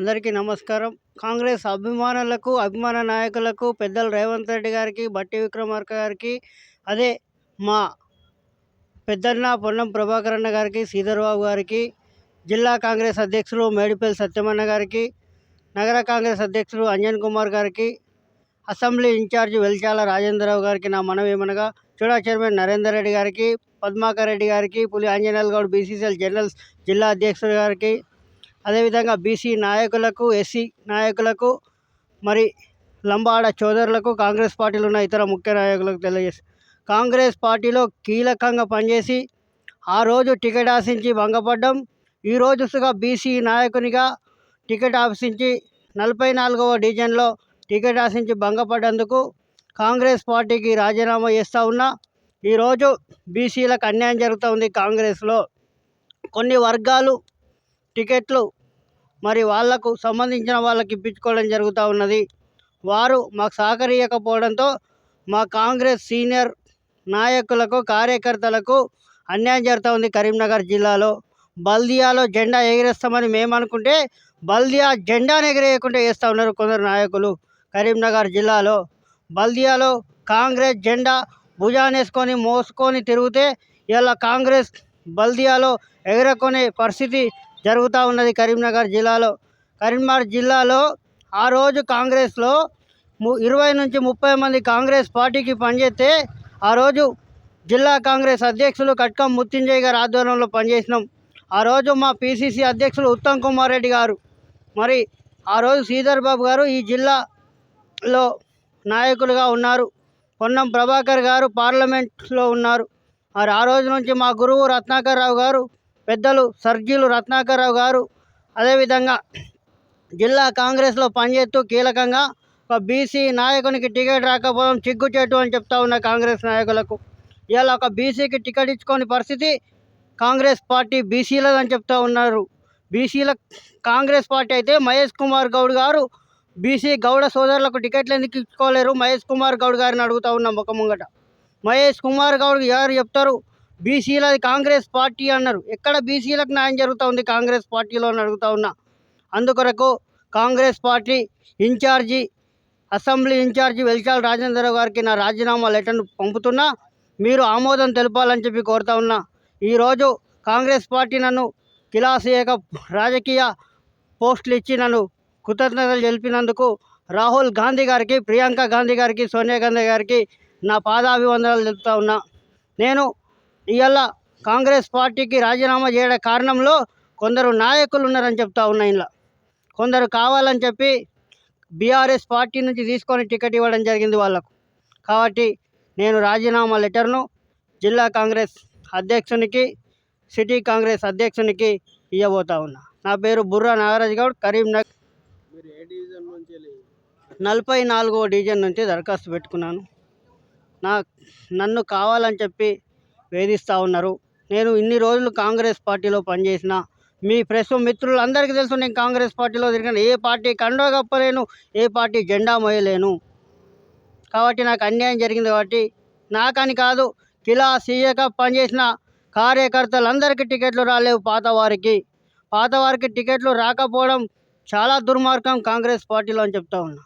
అందరికీ నమస్కారం. కాంగ్రెస్ అభిమానులకు అభిమాన నాయకులకు పెద్దలు రేవంత్ రెడ్డి గారికి బట్టి విక్రమార్క గారికి అదే మా పెద్దన్న పొన్నం ప్రభాకరన్న గారికి శ్రీధర్బాబు గారికి జిల్లా కాంగ్రెస్ అధ్యక్షులు మేడిపల్లి సత్యమన్న గారికి నగర కాంగ్రెస్ అధ్యక్షులు అంజన్ కుమార్ గారికి అసెంబ్లీ ఇన్ఛార్జి వెల్చాల రాజేంద్రరావు గారికి నా మనవి ఏమనగా చూడా చైర్మన్ నరేందర్ రెడ్డి గారికి పద్మాకర్ రెడ్డి గారికి పులి ఆంజనేయులు గౌడ్ బీసీసీఎల్ జనరల్ జిల్లా అధ్యక్షుడు గారికి అదేవిధంగా బీసీ నాయకులకు ఎస్సీ నాయకులకు మరి లంబాడ చోదరులకు కాంగ్రెస్ పార్టీలో ఉన్న ఇతర ముఖ్య నాయకులకు తెలియజేసి కాంగ్రెస్ పార్టీలో కీలకంగా పనిచేసి ఆ రోజు టికెట్ ఆశించి భంగపడ్డం ఈ రోజుగా బీసీ నాయకునిగా టికెట్ ఆశించి నలభై నాలుగవ డివిజన్లో టికెట్ ఆశించి భంగపడ్డందుకు కాంగ్రెస్ పార్టీకి రాజీనామా చేస్తూ ఉన్నా ఈరోజు బీసీలకు అన్యాయం జరుగుతూ ఉంది కాంగ్రెస్లో. కొన్ని వర్గాలు టికెట్లు మరి వాళ్ళకు సంబంధించిన వాళ్ళకి ఇప్పించుకోవడం జరుగుతూ ఉన్నది. వారు మాకు సహకరించకపోవడంతో మా కాంగ్రెస్ సీనియర్ నాయకులకు కార్యకర్తలకు అన్యాయం జరుగుతూ ఉంది కరీంనగర్ జిల్లాలో. బల్దియాలో జెండా ఎగిరేస్తామని మేము అనుకుంటే బల్దియా జెండాను ఎగిరేయకుండా వేస్తూ ఉన్నారు కొందరు నాయకులు కరీంనగర్ జిల్లాలో. బల్దియాలో కాంగ్రెస్ జెండా భుజానేసుకొని మోసుకొని తిరిగితే ఇలా కాంగ్రెస్ బల్దియాలో ఎగరకొనే పరిస్థితి జరుగుతూ ఉన్నది కరీంనగర్ జిల్లాలో. కరీంనగర్ జిల్లాలో ఆ రోజు కాంగ్రెస్లో ము ఇరవై నుంచి ముప్పై మంది కాంగ్రెస్ పార్టీకి పనిచేస్తే ఆ రోజు జిల్లా కాంగ్రెస్ అధ్యక్షులు కట్కం ముత్తింజయ్ గారి ఆధ్వర్యంలో పనిచేసినాం. ఆ రోజు మా పిసిసి అధ్యక్షులు ఉత్తమ్ కుమార్ రెడ్డి గారు. మరి ఆ రోజు శ్రీధర్ బాబు గారు ఈ జిల్లాలో నాయకులుగా ఉన్నారు. పొన్నం ప్రభాకర్ గారు పార్లమెంట్లో ఉన్నారు. మరి ఆ రోజు నుంచి మా గురువు రత్నాకర్ రావు గారు పెద్దలు సర్జీలు రత్నాకరరావు గారు అదేవిధంగా జిల్లా కాంగ్రెస్లో పనిచేస్తూ కీలకంగా ఒక బీసీ నాయకునికి టికెట్ రాకపోవడం చిగ్గుచేటు అని చెప్తా ఉన్న కాంగ్రెస్ నాయకులకు. ఇలా ఒక బీసీకి టికెట్ ఇచ్చుకోని పరిస్థితి కాంగ్రెస్ పార్టీ బీసీలదని చెప్తా ఉన్నారు. బీసీల కాంగ్రెస్ పార్టీ అయితే మహేష్ కుమార్ గౌడ్ గారు బీసీ గౌడ సోదరులకు టికెట్లు ఎందుకు ఇచ్చుకోలేరు? మహేష్ కుమార్ గౌడ్ గారిని అడుగుతా ఉన్నాం ఒక ముంగట. మహేష్ కుమార్ గౌడ్ గారు చెప్తారు బీసీలది కాంగ్రెస్ పార్టీ అన్నారు. ఎక్కడ బీసీలకు న్యాయం జరుగుతూ ఉంది? కాంగ్రెస్ పార్టీలో అని అడుగుతా ఉన్నా. అందుకొరకు Congress party incharge assembly incharge Velchala Rajendra Rao గారికి నా రాజీనామా లెటర్ను పంపుతున్నా. మీరు ఆమోదం తెలపాలని చెప్పి కోరుతా ఉన్నా. ఈరోజు కాంగ్రెస్ పార్టీ నన్ను కిలాసేక రాజకీయ పోస్టులు ఇచ్చి నన్ను కృతజ్ఞతలు తెలిపినందుకు రాహుల్ గాంధీ గారికి ప్రియాంక గాంధీ గారికి సోనియా గాంధీ గారికి నా పాదాభివందనాలు తెలుపుతా ఉన్నా. నేను ఇవాళ కాంగ్రెస్ పార్టీకి రాజీనామా చేయడం కారణంలో కొందరు నాయకులు ఉన్నారని చెప్తా ఉన్నా ఇలా కొందరు కావాలని చెప్పి బీఆర్ఎస్ పార్టీ నుంచి తీసుకొని టికెట్ ఇవ్వడం జరిగింది వాళ్ళకు. కాబట్టి నేను రాజీనామా లెటర్ను జిల్లా కాంగ్రెస్ అధ్యక్షునికి సిటీ కాంగ్రెస్ అధ్యక్షునికి ఇవ్వబోతా ఉన్నా. నా పేరు బుర్రా నాగరాజ్ గౌడ్ కరీంనగర్. నలభై నాలుగో డివిజన్ నుంచి దరఖాస్తు పెట్టుకున్నాను. నా నన్ను కావాలని చెప్పి వేధిస్తూ ఉన్నారు. నేను ఇన్ని రోజులు కాంగ్రెస్ పార్టీలో పనిచేసిన మీ ప్రెస్ మిత్రులందరికీ తెలుసు నేను కాంగ్రెస్ పార్టీలో తిరిగిన. ఏ పార్టీ కండో కప్పలేను ఏ పార్టీ జెండా మోయలేను. కాబట్టి నాకు అన్యాయం జరిగింది కాబట్టి నాకని కాదు కిలా సీఏగా పనిచేసిన కార్యకర్తలందరికీ టికెట్లు రాలేవు పాత వారికి. పాత వారికి టికెట్లు రాకపోవడం చాలా దుర్మార్గం కాంగ్రెస్ పార్టీలో అని చెప్తా ఉన్నా.